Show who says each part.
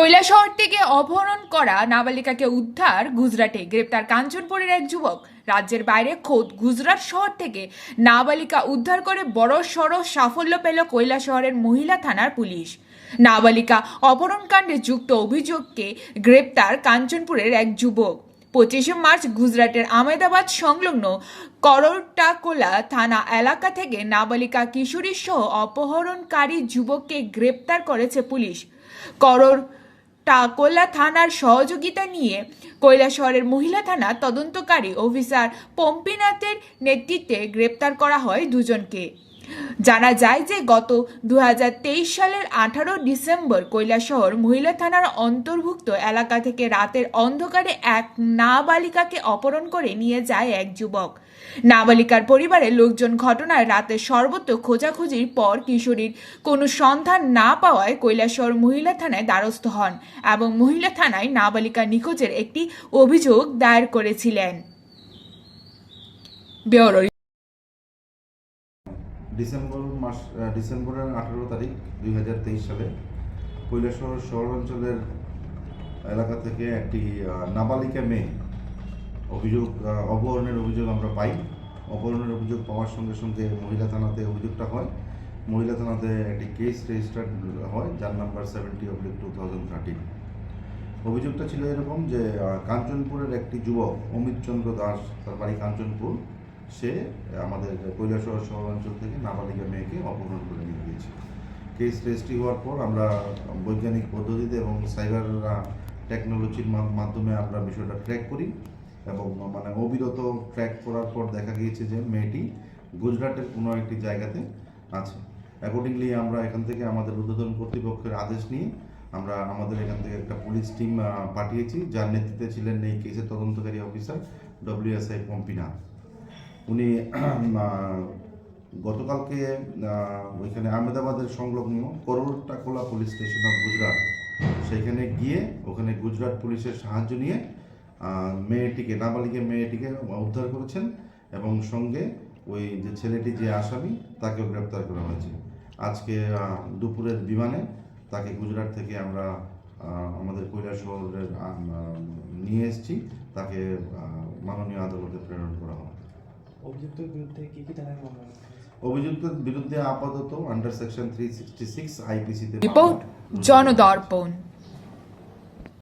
Speaker 1: কৈলাসহর থেকে অপহরণ করা নাবালিকাকে উদ্ধার গুজরাটে। গ্রেপ্তার কাঞ্চনপুরের এক যুবক। রাজ্যের বাইরে খোদ গুজরাট শহর থেকে নাবালিকা উদ্ধার করে বড় সড় সাফল্য পেল কৈলা শহরের মহিলা থানার পুলিশ। নাবালিকা অপহরণকাণ্ডে যুক্ত অভিযোগকে গ্রেপ্তার কাঞ্চনপুরের এক যুবক। পঁচিশে মার্চ গুজরাটের আমেদাবাদ সংলগ্ন করটাকোলা থানা এলাকা থেকে নাবালিকা কিশোরী সহ অপহরণকারী যুবককে গ্রেপ্তার করেছে পুলিশ। করর টাকোলা থানার সহযোগিতা নিয়ে কৈলাসহরের মহিলা থানা তদন্তকারী অফিসার পম্পিনাথের নেতৃত্বে গ্রেপ্তার করা হয় দুজনকে। জানা যায় যে গত দু হাজার তেইশ সালের আঠারো ডিসেম্বর কৈলাসহর মহিলা থানার অন্তর্ভুক্ত এলাকা থেকে রাতের অন্ধকারে এক নাবালিকাকে অপহরণ করে নিয়ে যায় এক যুবক। নাবালিকার পরিবারের লোকজন ঘটনায় রাতে সর্বত্র খোঁজাখুঁজির পর কিশোরীর কোনো সন্ধান না পাওয়ায় কৈলাসহর মহিলা থানায় দ্বারস্থ হন এবং মহিলা থানায় নাবালিকা নিখোঁজের একটি অভিযোগ দায়ের করেছিলেন।
Speaker 2: ডিসেম্বর মাস ডিসেম্বরের আঠেরো তারিখ দুই হাজার তেইশ সালে কৈলাসহর শহর অঞ্চলের এলাকা থেকে একটি নাবালিকা মেয়ে অভিযোগ অপহরণের অভিযোগ আমরা পাই। অপহরণের অভিযোগ পাওয়ার সঙ্গে সঙ্গে মহিলা থানাতে অভিযোগটা হয়। মহিলা থানাতে একটি কেস রেজিস্টার্ড হয়, যার number seventy oblique two thousand thirteen অভিযোগটা ছিল এরকম যে কাঞ্চনপুরের একটি যুবক অমিত চন্দ্র দাস, তার বাড়ি কাঞ্চনপুর। সে আমাদের কৈলাসহর শহরাঞ্চল থেকে নাবালিকা মেয়েকে অপহরণ করে নিয়ে গিয়েছে। কেস রেজিস্ট্রি হওয়ার পর আমরা বৈজ্ঞানিক পদ্ধতিতে এবং সাইবার টেকনোলজির মাধ্যমে আমরা বিষয়টা ট্র্যাক করি এবং মানে অবিরত ট্র্যাক করার পর দেখা গিয়েছে যে মেয়েটি গুজরাটের কোনো একটি জায়গাতে আছে। অ্যাকর্ডিংলি আমরা এখান থেকে আমাদের উদ্বোধন কর্তৃপক্ষের আদেশ নিয়ে আমরা আমাদের এখান থেকে একটা পুলিশ টিম পাঠিয়েছি। যার নেতৃত্বে ছিলেন এই কেসের তদন্তকারী অফিসার ডব্লিউএসআই পম্পিনা উনি গতকালকে ওইখানে আহমেদাবাদের সংলগ্ন করোটাকোলা পুলিশ স্টেশন অফ গুজরাট সেইখানে গিয়ে ওখানে গুজরাট পুলিশের সাহায্য নিয়ে মেয়েটিকে নাবালিকা মেয়েটিকে উদ্ধার করেছেন এবং সঙ্গে ওই যে ছেলেটি যে আসামি, তাকেও গ্রেপ্তার করা হয়েছে। আজকে দুপুরের বিমানে তাকে গুজরাট থেকে আমরা আমাদের কৈলাস শহরের নিয়ে এসেছি। তাকে মাননীয় আদালতে প্রেরণ করা হয়
Speaker 3: অভিযুক্তের বিরুদ্ধে কি কি ধারায় মামলা
Speaker 2: অভিযুক্তের বিরুদ্ধে আপাতত under section three sixty six আইপিসিতে
Speaker 1: report জনদর্পণ